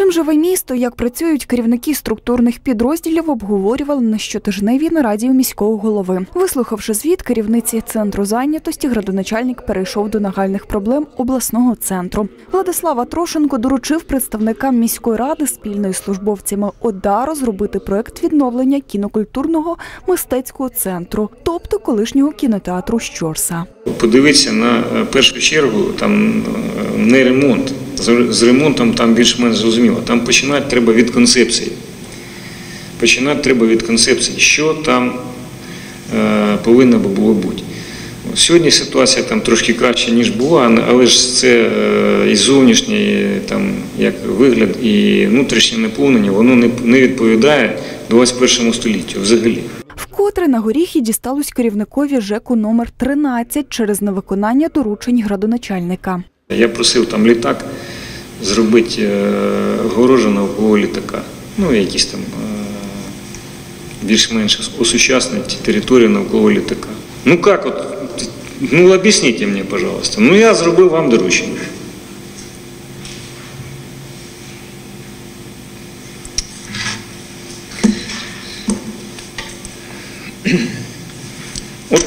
Чим живе місто, як працюють керівники структурних підрозділів, обговорювали на щотижневій нараді у міського голови. Вислухавши звіт керівниці центру зайнятості, градоначальник перейшов до нагальних проблем обласного центру. Владислава Трошенко доручив представникам міської ради спільно із службовцями ОДА розробити проект відновлення кінокультурного мистецького центру, тобто колишнього кінотеатру Щорса. Подивитися на е, першу чергу там е, не ремонт. З- ремонтом там більш-менш зрозуміло. Там починати треба від концепції. Починати треба від концепції, що там е, повинно би було бути. Сьогодні ситуація там трошки краще, ніж була, але ж це е, і зовнішній там, як вигляд, і внутрішнє наповнення, воно не, відповідає 21 століттю взагалі. Вкотре на горіхи дісталось керівникові ЖЕКу номер 13 через невиконання доручень градоначальника. Я просив там літак зробити е, огорожу навколо літака. Ну, якісь там е, більш-менш осучаснити територію навколо літака. Ну як от, ну об'ясніть мені, пожалуйста. Ну я зробив вам доручення. От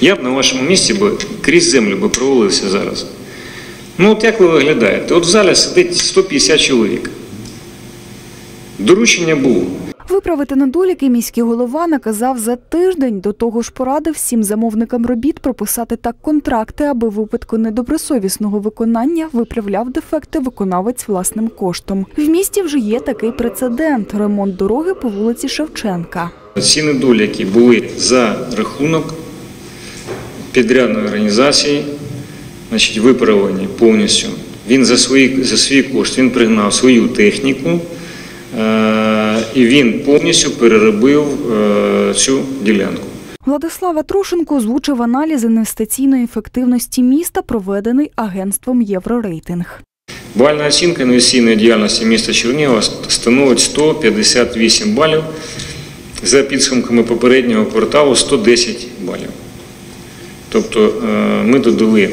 я б на вашому місці би крізь землю би провалився зараз. Ну от як ви виглядаєте? От в залі сидить 150 чоловік. Доручення було. Виправити недоліки міський голова наказав за тиждень. До того ж порадив всім замовникам робіт прописати так контракти, аби в випадку недобросовісного виконання виправляв дефекти виконавець власним коштом. В місті вже є такий прецедент ремонт дороги по вулиці Шевченка. Ці недоліки були за рахунок підрядної організації, значить, виправлені повністю. Він за, свої, за свій кошт він пригнав свою техніку е- і він повністю переробив е- цю ділянку. Владислава Трошенко озвучив аналіз інвестиційної ефективності міста, проведений агентством Єврорейтинг. Бальна оцінка інвестиційної діяльності міста Чернігова становить 158 балів. За підсумками попереднього кварталу 110 балів. Тобто е, ми додали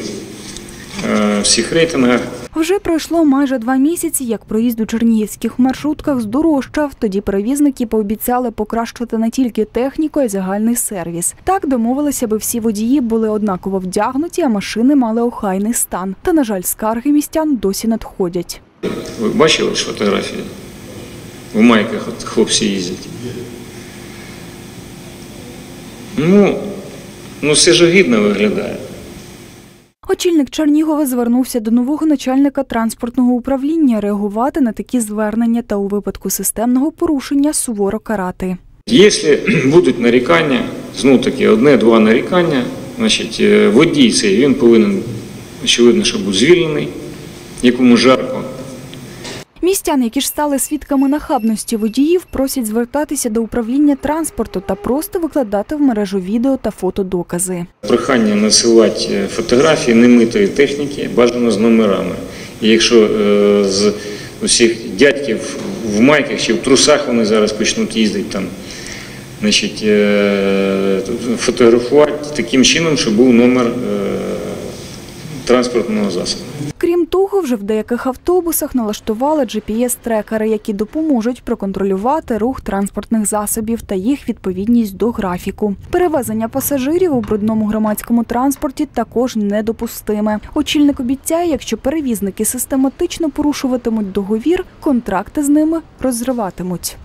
всіх рейтингах. Вже пройшло майже два місяці, як проїзд у чернігівських маршрутках здорожчав. Тоді перевізники пообіцяли покращити не тільки техніку, а й загальний сервіс. Так домовилися, аби всі водії були однаково вдягнуті, а машини мали охайний стан. Та, на жаль, скарги містян досі надходять. Ви бачили ж фотографії? В майках от хлопці їздять. Ну, ну все ж гідно виглядає. Очільник Чернігова звернувся до нового начальника транспортного управління реагувати на такі звернення та у випадку системного порушення суворо карати. Якщо будуть нарікання, знову таки одне-два нарікання, значить е, водій цей він повинен, очевидно, що був звільнений, якому жарко. Містян, які ж стали свідками нахабності водіїв, просять звертатися до управління транспорту та просто викладати в мережу відео та фотодокази. Прохання надсилати е, фотографії немитої техніки, бажано з номерами. І якщо е, з усіх дядьків в майках чи в трусах вони зараз почнуть їздити там, значить, е, фотографувати таким чином, щоб був номер транспортного засобу. Крім того, вже в деяких автобусах налаштували GPS-трекери, які допоможуть проконтролювати рух транспортних засобів та їх відповідність до графіку. Перевезення пасажирів у брудному громадському транспорті також недопустиме. Очільник обіцяє, якщо перевізники систематично порушуватимуть договір, контракти з ними розриватимуть.